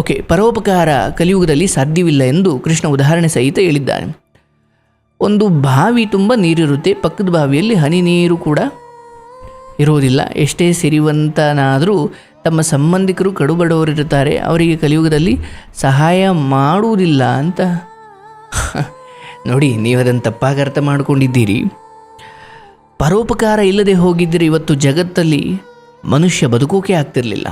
Okay, ಪರೋಪಕಾರ ಕಲಿಯುಗದಲ್ಲಿ ಸಾಧ್ಯವಿಲ್ಲ ಎಂದು ಕೃಷ್ಣ ಉದಾಹರಣೆ ಸಹಿತ ಹೇಳಿದ್ದಾನೆ. ಒಂದು ಬಾವಿ ತುಂಬ ನೀರಿರುತ್ತೆ, ಪಕ್ಕದ ಬಾವಿಯಲ್ಲಿ ಹನಿ ನೀರು ಕೂಡ ಇರುವುದಿಲ್ಲ ಎಷ್ಟೇ ಸಿರಿವಂತನಾದರೂ ತಮ್ಮ ಸಂಬಂಧಿಕರು ಕಡುಬಡವರಿರುತ್ತಾರೆ, ಅವರಿಗೆ ಕಲಿಯುಗದಲ್ಲಿ ಸಹಾಯ ಮಾಡುವುದಿಲ್ಲ ಅಂತ. ನೋಡಿ, ನೀವು ಅದನ್ನು ತಪ್ಪಾಗಿ ಅರ್ಥ ಮಾಡಿಕೊಂಡಿದ್ದೀರಿ. ಪರೋಪಕಾರ ಇಲ್ಲದೆ ಹೋಗಿದ್ದರೆ ಇವತ್ತು ಜಗತ್ತಲ್ಲಿ ಮನುಷ್ಯ ಬದುಕೋಕೆ ಆಗ್ತಿರಲಿಲ್ಲ.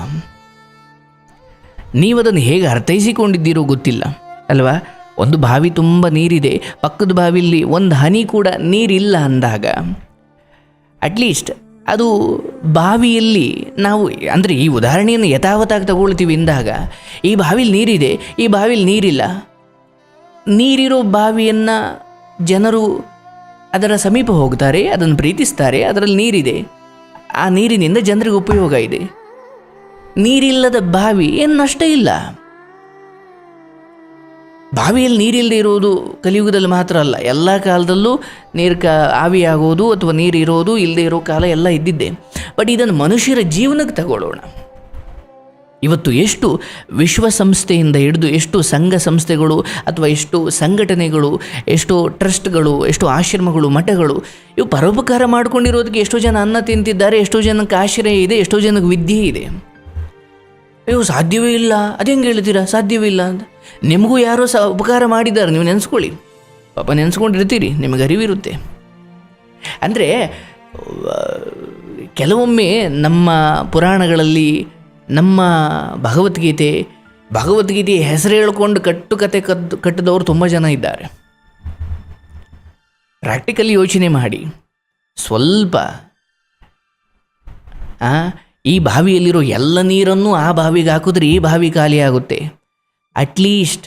ನೀವದನ್ನು ಹೇಗೆ ಅರ್ಥೈಸಿಕೊಂಡಿದ್ದೀರೋ ಗೊತ್ತಿಲ್ಲ. ಅಲ್ವಾ? ಒಂದು ಬಾವಿ ತುಂಬ ನೀರಿದೆ. ಪಕ್ಕದ ಬಾವಿಲಿ ಒಂದು ಹನಿ ಕೂಡ ನೀರಿಲ್ಲ ಅಂದಾಗ. ಅಟ್ಲೀಸ್ಟ್ ಅದು ಬಾವಿಯಲ್ಲಿ ನಾವು, ಅಂದರೆ ಈ ಉದಾಹರಣೆಯನ್ನು ಯಥಾವತ್ತಾಗಿ ತಗೊಳ್ತೀವಿ ಎಂದಾಗ ಈ ಬಾವಿಲಿ ನೀರಿದೆ, ಈ ಬಾವಿಲಿ ನೀರಿಲ್ಲ. ನೀರಿರೋ ಬಾವಿಯನ್ನು ಜನರು ಅದರ ಸಮೀಪ ಹೋಗ್ತಾರೆ, ಅದನ್ನು ಪ್ರೀತಿಸ್ತಾರೆ, ಅದರಲ್ಲಿ ನೀರಿದೆ. ಆ ನೀರಿನಿಂದ ಜನರಿಗೆ ಉಪಯೋಗ ಇದೆ. ನೀರಿಲ್ಲದ ಬಾವಿ, ಏನು ನಷ್ಟ ಇಲ್ಲ. ಬಾವಿಯಲ್ಲಿ ನೀರಿಲ್ಲದೆ ಇರೋದು ಕಲಿಯುಗದಲ್ಲಿ ಮಾತ್ರ ಅಲ್ಲ, ಎಲ್ಲ ಕಾಲದಲ್ಲೂ ನೀರು ಕ ಆವಿಯಾಗೋದು ಅಥವಾ ನೀರು ಇರೋದು ಇಲ್ಲದೆ ಇರೋ ಕಾಲ ಎಲ್ಲ ಇದ್ದಿದ್ದೆ. ಬಟ್ ಇದನ್ನು ಮನುಷ್ಯರ ಜೀವನಕ್ಕೆ ತಗೊಳ್ಳೋಣ. ಇವತ್ತು ಎಷ್ಟು ವಿಶ್ವಸಂಸ್ಥೆಯಿಂದ ಹಿಡಿದು ಎಷ್ಟು ಸಂಘ ಸಂಸ್ಥೆಗಳು ಅಥವಾ ಎಷ್ಟು ಸಂಘಟನೆಗಳು, ಎಷ್ಟು ಟ್ರಸ್ಟ್ಗಳು, ಎಷ್ಟು ಆಶ್ರಮಗಳು, ಮಠಗಳು, ಇವು ಪರೋಪಕಾರ ಮಾಡ್ಕೊಂಡಿರೋದಕ್ಕೆ ಎಷ್ಟೋ ಜನ ಅನ್ನ ತಿಂತಿದ್ದಾರೆ, ಎಷ್ಟೋ ಜನಕ್ಕೆ ಆಶ್ರಯ ಇದೆ, ಎಷ್ಟೋ ಜನಕ್ಕೆ ವಿದ್ಯೆ ಇದೆ. ಅಯ್ಯೋ, ಸಾಧ್ಯವೇ ಇಲ್ಲ. ಅದು ಹೆಂಗೆ ಹೇಳ್ತೀರಾ? ಸಾಧ್ಯವೇ ಇಲ್ಲ ಅಂತ. ನಿಮಗೂ ಯಾರೋ ಸಹ ಉಪಕಾರ ಮಾಡಿದ್ದಾರೆ, ನೀವು ನೆನೆಸ್ಕೊಳ್ಳಿ. ಪಾಪ ನೆನೆಸ್ಕೊಂಡಿರ್ತೀರಿ, ನಿಮಗೆ ಅರಿವಿರುತ್ತೆ. ಅಂದರೆ ಕೆಲವೊಮ್ಮೆ ನಮ್ಮ ಪುರಾಣಗಳಲ್ಲಿ ನಮ್ಮ ಭಗವದ್ಗೀತೆ ಭಗವದ್ಗೀತೆ ಹೆಸರು ಹೇಳ್ಕೊಂಡು ಕಟ್ಟುಕತೆ ಕದ್ದು, ಕಟ್ಟಿದವರು ತುಂಬ ಜನ ಇದ್ದಾರೆ. ಪ್ರಾಕ್ಟಿಕಲಿ ಯೋಚನೆ ಮಾಡಿ. ಸ್ವಲ್ಪ ಈ ಬಾವಿಯಲ್ಲಿರೋ ಎಲ್ಲ ನೀರನ್ನು ಆ ಬಾವಿಗೆ ಹಾಕಿದ್ರೆ ಈ ಬಾವಿ ಖಾಲಿ ಆಗುತ್ತೆ. ಅಟ್ಲೀಸ್ಟ್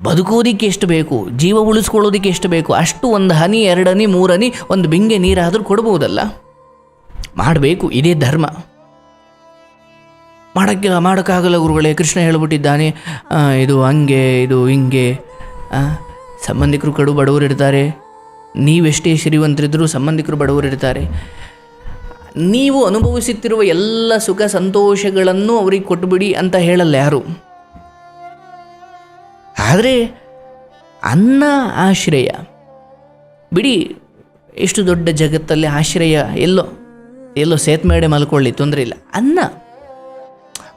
ಬದುಕೋದಿಕ್ಕೆ ಎಷ್ಟು ಬೇಕು, ಜೀವ ಉಳಿಸ್ಕೊಳ್ಳೋದಿಕ್ಕೆ ಎಷ್ಟು ಬೇಕು, ಅಷ್ಟು ಒಂದು ಹನಿ ಎರಡನಿ ಮೂರನಿ ಒಂದು ಬಿಂಗೆ ನೀರಾದರೂ ಕೊಡ್ಬೋದಲ್ಲ? ಮಾಡಬೇಕು, ಇದೇ ಧರ್ಮ. ಮಾಡೋಕ್ಕೆ, ಮಾಡೋಕ್ಕಾಗಲ್ಲ ಗುರುಗಳೇ, ಕೃಷ್ಣ ಹೇಳ್ಬಿಟ್ಟಿದ್ದಾನೆ ಇದು ಹಂಗೆ, ಇದು ಹಿಂಗೆ ಸಂಬಂಧಿಕರು ಕಡು ಬಡವರು ಇರ್ತಾರೆ ನೀವೆಷ್ಟೇ ಶ್ರೀವಂತರಿದ್ದರೂ ಸಂಬಂಧಿಕರು ಬಡವರು ಇರ್ತಾರೆ ನೀವು ಅನುಭವಿಸುತ್ತಿರುವ ಎಲ್ಲ ಸುಖ ಸಂತೋಷಗಳನ್ನು ಅವರಿಗೆ ಕೊಟ್ಟುಬಿಡಿ ಅಂತ ಹೇಳಲ್ಲ ಯಾರು. ಆದರೆ ಅನ್ನ ಆಶ್ರಯ. ಬಿಡಿ, ಎಷ್ಟು ದೊಡ್ಡ ಜಗತ್ತಲ್ಲಿ ಆಶ್ರಯ ಎಲ್ಲೋ ಎಲ್ಲೋ ಸೇತ್ ಮೇಲೆ ಮಲ್ಕೊಳ್ಳಿ, ತೊಂದರೆ ಇಲ್ಲ. ಅನ್ನ,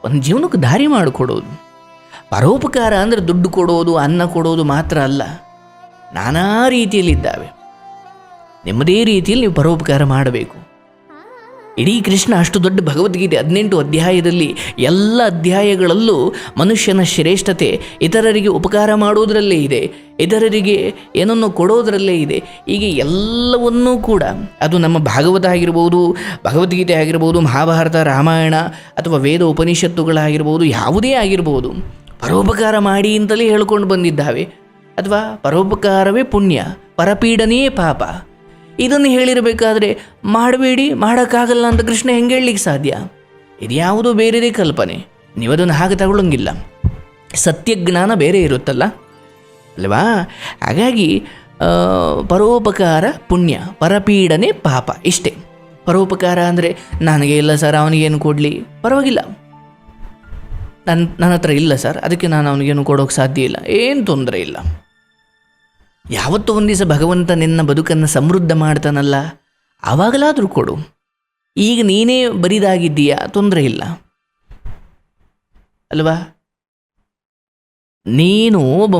ಒಂದು ಜೀವನಕ್ಕೆ ದಾರಿ ಮಾಡಿಕೊಡೋದು. ಪರೋಪಕಾರ ಅಂದರೆ ದುಡ್ಡು ಕೊಡೋದು, ಅನ್ನ ಕೊಡೋದು ಮಾತ್ರ ಅಲ್ಲ. ನಾನಾ ರೀತಿಯಲ್ಲಿದ್ದಾವೆ. ನಿಮ್ಮದೇ ರೀತಿಯಲ್ಲಿ ನೀವು ಪರೋಪಕಾರ ಮಾಡಬೇಕು. ಇಡೀ ಕೃಷ್ಣ ಅಷ್ಟು ದೊಡ್ಡ ಭಗವದ್ಗೀತೆ ಹದಿನೆಂಟು ಅಧ್ಯಾಯದಲ್ಲಿ ಎಲ್ಲ ಅಧ್ಯಾಯಗಳಲ್ಲೂ ಮನುಷ್ಯನ ಶ್ರೇಷ್ಠತೆ ಇತರರಿಗೆ ಉಪಕಾರ ಮಾಡುವುದರಲ್ಲೇ ಇದೆ. ಇತರರಿಗೆ ಏನನ್ನು ಕೊಡೋದರಲ್ಲೇ ಇದೆ. ಹೀಗೆ ಎಲ್ಲವನ್ನೂ ಕೂಡ ಅದು ನಮ್ಮ ಭಾಗವತ ಆಗಿರ್ಬೋದು, ಭಗವದ್ಗೀತೆ ಆಗಿರ್ಬೋದು, ಮಹಾಭಾರತ, ರಾಮಾಯಣ ಅಥವಾ ವೇದ ಉಪನಿಷತ್ತುಗಳಾಗಿರ್ಬೋದು, ಯಾವುದೇ ಆಗಿರ್ಬೋದು, ಪರೋಪಕಾರ ಮಾಡಿ ಅಂತಲೇ ಹೇಳ್ಕೊಂಡು ಬಂದಿದ್ದಾವೆ. ಅಥವಾ ಪರೋಪಕಾರವೇ ಪುಣ್ಯ, ಪರಪೀಡನೆಯೇ ಪಾಪ. ಇದನ್ನು ಹೇಳಿರಬೇಕಾದ್ರೆ, ಮಾಡಬೇಡಿ, ಮಾಡೋಕ್ಕಾಗಲ್ಲ ಅಂತ ಕೃಷ್ಣ ಹೆಂಗೆ ಹೇಳಲಿಕ್ಕೆ ಸಾಧ್ಯ? ಇದ್ಯಾವುದೋ ಬೇರೆದೇ ಕಲ್ಪನೆ. ನೀವದನ್ನು ಹಾಗೆ ತಗೊಳ್ಳಂಗಿಲ್ಲ. ಸತ್ಯಜ್ಞಾನ ಬೇರೆ ಇರುತ್ತಲ್ಲ? ಅಲ್ವಾ? ಹಾಗಾಗಿ ಪರೋಪಕಾರ ಪುಣ್ಯ, ಪರಪೀಡನೆ ಪಾಪ ಇಷ್ಟೇ. ಪರೋಪಕಾರ ಅಂದರೆ, ನನಗೆ ಇಲ್ಲ ಸರ್ ಅವನಿಗೇನು ಕೊಡಲಿ? ಪರವಾಗಿಲ್ಲ. ನನ್ನ ನನ್ನ ಹತ್ರ ಇಲ್ಲ ಸರ್, ಅದಕ್ಕೆ ನಾನು ಅವನಿಗೇನು ಕೊಡೋಕ್ಕೆ ಸಾಧ್ಯ ಇಲ್ಲ. ಏನು ತೊಂದರೆ ಇಲ್ಲ. ಯಾವತ್ತೋ ಒಂದು ದಿವಸ ಭಗವಂತ ನಿನ್ನ ಬದುಕನ್ನು ಸಮೃದ್ಧ ಮಾಡ್ತಾನಲ್ಲ ಆವಾಗಲಾದರೂ ಕೊಡು. ಈಗ ನೀನೇ ಬರಿದಾಗಿದ್ದೀಯಾ, ತೊಂದರೆ ಇಲ್ಲ. ಅಲ್ವಾ? ನೀನು ಒಬ್ಬ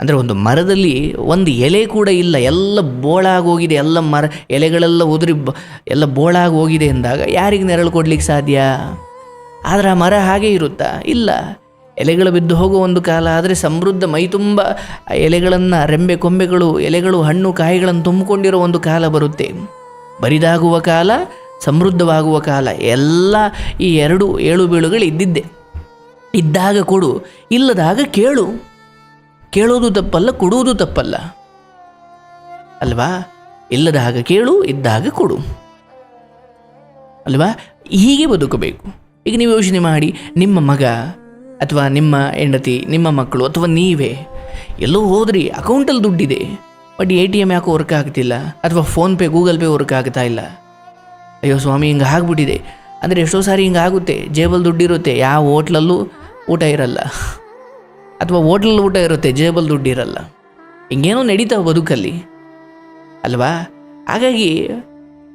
ಅಂದರೆ ಒಂದು ಮರದಲ್ಲಿ ಒಂದು ಎಲೆ ಕೂಡ ಇಲ್ಲ, ಎಲ್ಲ ಬೋಳಾಗಿ ಹೋಗಿದೆ, ಎಲ್ಲ ಮರ, ಎಲೆಗಳೆಲ್ಲ ಉದುರಿ ಎಲ್ಲ ಬೋಳಾಗಿ ಹೋಗಿದೆ ಎಂದಾಗ ಯಾರಿಗೆ ನೆರಳು ಕೊಡ್ಲಿಕ್ಕೆ ಸಾಧ್ಯ? ಆದರೆ ಆ ಮರ ಹಾಗೆ ಇರುತ್ತಾ? ಇಲ್ಲ. ಎಲೆಗಳು ಬಿದ್ದು ಹೋಗುವ ಒಂದು ಕಾಲ, ಆದರೆ ಸಮೃದ್ಧ ಮೈ ತುಂಬ ಎಲೆಗಳನ್ನು, ರೆಂಬೆ ಕೊಂಬೆಗಳು, ಎಲೆಗಳು, ಹಣ್ಣು, ಕಾಯಿಗಳನ್ನು ತುಂಬಿಕೊಂಡಿರೋ ಒಂದು ಕಾಲ ಬರುತ್ತೆ. ಬರಿದಾಗುವ ಕಾಲ, ಸಮೃದ್ಧವಾಗುವ ಕಾಲ, ಎಲ್ಲ ಈ ಎರಡು ಏಳು ಬೀಳುಗಳು ಇದ್ದಿದ್ದೆ. ಇದ್ದಾಗ ಕೊಡು, ಇಲ್ಲದಾಗ ಕೇಳು. ಕೇಳೋದು ತಪ್ಪಲ್ಲ, ಕೊಡುವುದು ತಪ್ಪಲ್ಲ. ಅಲ್ವಾ? ಇಲ್ಲದಾಗ ಕೇಳು, ಇದ್ದಾಗ ಕೊಡು. ಅಲ್ವಾ? ಹೀಗೆ ಬದುಕಬೇಕು. ಈಗ ನೀವು ಯೋಚನೆ ಮಾಡಿ, ನಿಮ್ಮ ಮಗ ಅಥವಾ ನಿಮ್ಮ ಹೆಂಡತಿ, ನಿಮ್ಮ ಮಕ್ಕಳು ಅಥವಾ ನೀವೇ, ಎಲ್ಲೋ ಹೋದ್ರಿ, ಅಕೌಂಟಲ್ಲಿ ದುಡ್ಡಿದೆ. ಬಟ್ ಎ ಟಿ ಎಂ ಯಾಕೋ ವರ್ಕ್ ಆಗ್ತಿಲ್ಲ, ಅಥವಾ ಫೋನ್ಪೇ ಗೂಗಲ್ ಪೇ ವರ್ಕ್ ಆಗ್ತಾ ಇಲ್ಲ. ಅಯ್ಯೋ ಸ್ವಾಮಿ, ಹಿಂಗೆ ಆಗ್ಬಿಟ್ಟಿದೆ. ಅಂದರೆ ಎಷ್ಟೋ ಸಾರಿ ಹಿಂಗೆ ಆಗುತ್ತೆ, ಜೇಬಲ್ ದುಡ್ಡಿರುತ್ತೆ, ಯಾವ ಹೋಟ್ಲಲ್ಲೂ ಊಟ ಇರಲ್ಲ. ಅಥವಾ ಹೋಟ್ಲಲ್ಲಿ ಊಟ ಇರುತ್ತೆ, ಜೇಬಲ್ ದುಡ್ಡು ಇರಲ್ಲ ಹಿಂಗೇನೋ ನಡೀತಾವೆ ಬದುಕಲ್ಲಿ. ಅಲ್ವಾ? ಹಾಗಾಗಿ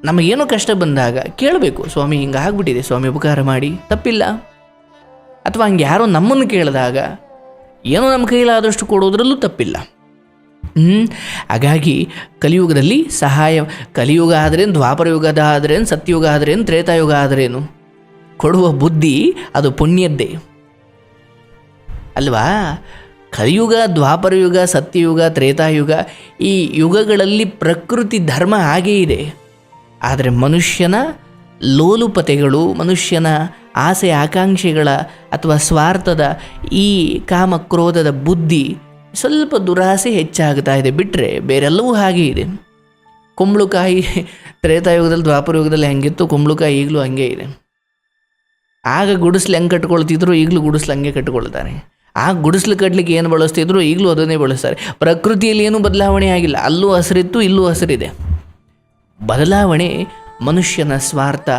ನಮಗೇನೋ ಕಷ್ಟ ಬಂದಾಗ ಕೇಳಬೇಕು. ಸ್ವಾಮಿ, ಹಿಂಗೆ ಆಗ್ಬಿಟ್ಟಿದೆ. ಸ್ವಾಮಿ, ಉಪಕಾರ ಮಾಡಿ. ತಪ್ಪಿಲ್ಲ. ಅಥವಾ ಹಂಗೆ ಯಾರೋ ನಮ್ಮನ್ನು ಕೇಳಿದಾಗ ಏನೋ ನಮ್ಮ ಕೈಲಾದಷ್ಟು ಕೊಡೋದ್ರಲ್ಲೂ ತಪ್ಪಿಲ್ಲ. ಹ್ಞೂ ಹಾಗಾಗಿ ಕಲಿಯುಗದಲ್ಲಿ ಸಹಾಯ, ಕಲಿಯುಗ ಆದ್ರೇನು, ದ್ವಾಪರ ಯುಗದ ಆದ್ರೇನು, ಸತ್ಯುಗ ಆದ್ರೇನು ತ್ರೇತಾಯುಗ ಆದ್ರೇನು, ಕೊಡುವ ಬುದ್ಧಿ ಅದು ಪುಣ್ಯದ್ದೇ. ಅಲ್ವಾ? ಕಲಿಯುಗ ದ್ವಾಪರಯುಗ ಸತ್ಯಯುಗ ತ್ರೇತಾಯುಗ ಈ ಯುಗಗಳಲ್ಲಿ ಪ್ರಕೃತಿ ಧರ್ಮ ಹಾಗೇ ಇದೆ. ಆದರೆ ಮನುಷ್ಯನ ಲೋಲುಪತೆಗಳು, ಮನುಷ್ಯನ ಆಸೆ ಆಕಾಂಕ್ಷೆಗಳ ಅಥವಾ ಸ್ವಾರ್ಥದ ಈ ಕಾಮ ಕ್ರೋಧದ ಬುದ್ಧಿ ಸ್ವಲ್ಪ ದುರಾಸೆ ಹೆಚ್ಚಾಗ್ತಾ ಇದೆ. ಬಿಟ್ಟರೆ ಬೇರೆಲ್ಲವೂ ಹಾಗೆ ಇದೆ. ಕುಂಬಳಕಾಯಿ ತ್ರೇತಾಯುಗದಲ್ಲಿ ದ್ವಾಪರ ಯುಗದಲ್ಲಿ ಹೆಂಗಿತ್ತು, ಕುಂಬಳಕಾಯಿ ಈಗಲೂ ಹಂಗೆ ಇದೆ. ಆಗ ಗುಡಿಸ್ಲು ಹೆಂಗೆ ಕಟ್ಕೊಳ್ತಿದ್ರು, ಈಗಲೂ ಗುಡಿಸ್ಲು ಹಂಗೆ ಕಟ್ಕೊಳ್ತಾರೆ. ಆ ಗುಡಿಸ್ಲು ಕಟ್ಟಲಿಕ್ಕೆ ಏನು ಬಳಸ್ತಿದ್ರು, ಈಗಲೂ ಅದನ್ನೇ ಬಳಸ್ತಾರೆ. ಪ್ರಕೃತಿಯಲ್ಲಿ ಏನೂ ಬದಲಾವಣೆ ಆಗಿಲ್ಲ. ಅಲ್ಲೂ ಹಸಿರಿತ್ತು, ಇಲ್ಲೂ ಹಸಿರಿದೆ. ಬದಲಾವಣೆ ಮನುಷ್ಯನ ಸ್ವಾರ್ಥ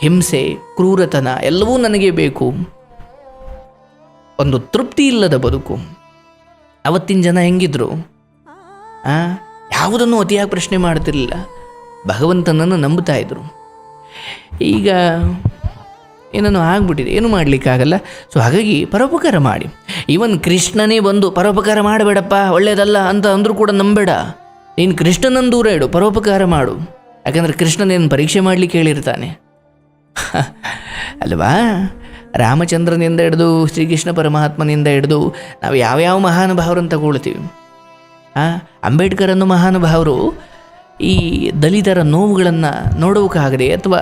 ಹಿಂಸೆ, ಕ್ರೂರತನ ಎಲ್ಲವೂ ನನಗೆ ಬೇಕು. ಒಂದು ತೃಪ್ತಿ ಇಲ್ಲದ ಬದುಕು. ಅವತ್ತಿನ ಜನ ಹೆಂಗಿದ್ರು? ಯಾವುದನ್ನು ಅತಿಯಾಗಿ ಪ್ರಶ್ನೆ ಮಾಡ್ತಿರಲಿಲ್ಲ. ಭಗವಂತನನ್ನು ನಂಬುತ್ತಾ ಇದ್ರು. ಈಗ ಏನನ್ನು ಆಗ್ಬಿಟ್ಟಿದೆ? ಏನು ಮಾಡಲಿಕ್ಕಾಗಲ್ಲ? ಸೊ ಹಾಗಾಗಿ ಪರೋಪಕಾರ ಮಾಡಿ. ಈವನ್ ಕೃಷ್ಣನೇ ಬಂದು ಪರೋಪಕಾರ ಮಾಡಬೇಡಪ್ಪ ಒಳ್ಳೆಯದಲ್ಲ ಅಂತ ಅಂದರೂ ಕೂಡ ನಂಬೇಡ. ನೀನು ಕೃಷ್ಣನನ್ನು ದೂರ ಇಡು, ಪರೋಪಕಾರ ಮಾಡು. ಯಾಕಂದರೆ ಕೃಷ್ಣನೇನು ಪರೀಕ್ಷೆ ಮಾಡಲಿಕ್ಕೆ ಹೇಳಿರ್ತಾನೆ. ಅಲ್ವಾ? ರಾಮಚಂದ್ರನಿಂದ ಹಿಡಿದು ಶ್ರೀಕೃಷ್ಣ ಪರಮಾತ್ಮನಿಂದ ಹಿಡಿದು ನಾವು ಯಾವ್ಯಾವ ಮಹಾನುಭಾವರನ್ನು ತಗೊಳ್ತೀವಿ? ಹಾಂ ಅಂಬೇಡ್ಕರ್ ಅನ್ನೋ ಮಹಾನುಭಾವರು ಈ ದಲಿತರ ನೋವುಗಳನ್ನು ನೋಡೋಕ್ಕಾಗದೆ ಅಥವಾ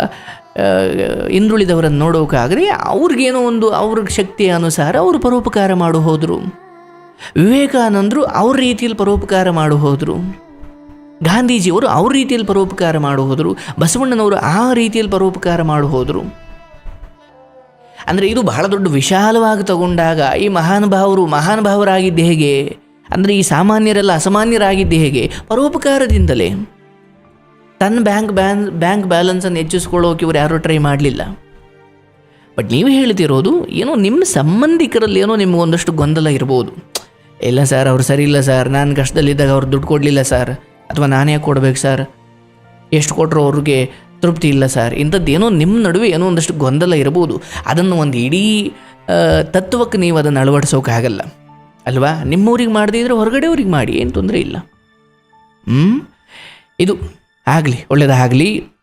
ಹಿಂದುಳಿದವರನ್ನು ನೋಡೋಕ್ಕಾಗದೆ ಅವ್ರಿಗೇನೋ ಒಂದು ಅವ್ರ ಶಕ್ತಿಯ ಅನುಸಾರ ಅವರು ಪರೋಪಕಾರ ಮಾಡು ಹೋದರು. ವಿವೇಕಾನಂದರು ಅವ್ರ ರೀತಿಯಲ್ಲಿ ಪರೋಪಕಾರ ಮಾಡು ಹೋದರು. ಗಾಂಧೀಜಿಯವರು ಅವ್ರ ರೀತಿಯಲ್ಲಿ ಪರೋಪಕಾರ ಮಾಡು ಹೋದರು, ಬಸವಣ್ಣನವರು ಆ ರೀತಿಯಲ್ಲಿ ಪರೋಪಕಾರ ಮಾಡು ಹೋದರು. ಅಂದರೆ ಇದು ಬಹಳ ದೊಡ್ಡ ವಿಶಾಲವಾಗಿ ತಗೊಂಡಾಗ ಈ ಮಹಾನುಭಾವರು ಮಹಾನುಭಾವರಾಗಿದ್ದು ಹೇಗೆ? ಅಂದರೆ ಈ ಸಾಮಾನ್ಯರೆಲ್ಲ ಅಸಾಮಾನ್ಯರಾಗಿದ್ದು ಹೇಗೆ? ಪರೋಪಕಾರದಿಂದಲೇ. ತನ್ನ ಬ್ಯಾಂಕ್ ಬ್ಯಾನ್, ಬ್ಯಾಂಕ್ ಬ್ಯಾಲೆನ್ಸನ್ನು ಹೆಚ್ಚಿಸ್ಕೊಳ್ಳೋಕೆ ಇವರು ಯಾರೂ ಟ್ರೈ ಮಾಡಲಿಲ್ಲ. ಬಟ್ ನೀವು ಹೇಳ್ತಿರೋದು ಏನೋ ನಿಮ್ಮ ಸಂಬಂಧಿಕರಲ್ಲಿ ಏನೋ ನಿಮಗೊಂದಷ್ಟು ಗೊಂದಲ ಇರ್ಬೋದು. ಇಲ್ಲ ಸರ್, ಅವ್ರು ಸರಿ ಇಲ್ಲ ಸರ್, ನಾನು ಕಷ್ಟದಲ್ಲಿದ್ದಾಗ ಅವ್ರು ದುಡ್ಡು ಕೊಡಲಿಲ್ಲ ಸರ್. ಅಥವಾ ನಾನೇ ಕೊಡ್ಬೇಕು ಸರ್ ಎಷ್ಟು ಕೊಟ್ಟರು ಅವ್ರಿಗೆ ತೃಪ್ತಿ ಇಲ್ಲ ಸರ್ ಇಂಥದ್ದೇನೋ ನಿಮ್ಮ ನಡುವೆ ಏನೋ ಒಂದಷ್ಟು ಗೊಂದಲ ಇರ್ಬೋದು. ಅದನ್ನು ಒಂದು ಇಡೀ ತತ್ವಕ್ಕೆ ನೀವು ಅದನ್ನು ಅಳವಡಿಸೋಕ್ಕಾಗಲ್ಲ ಅಲ್ವಾ? ನಿಮ್ಮವ್ರಿಗೆ ಹೊರಗಡೆ ಅವ್ರಿಗೆ ಮಾಡಿ, ಏನು ತೊಂದರೆ ಇಲ್ಲ. ಹ್ಞೂ ಇದು ಆಗಲಿ ಒಳ್ಳೆಯದಾಗಲಿ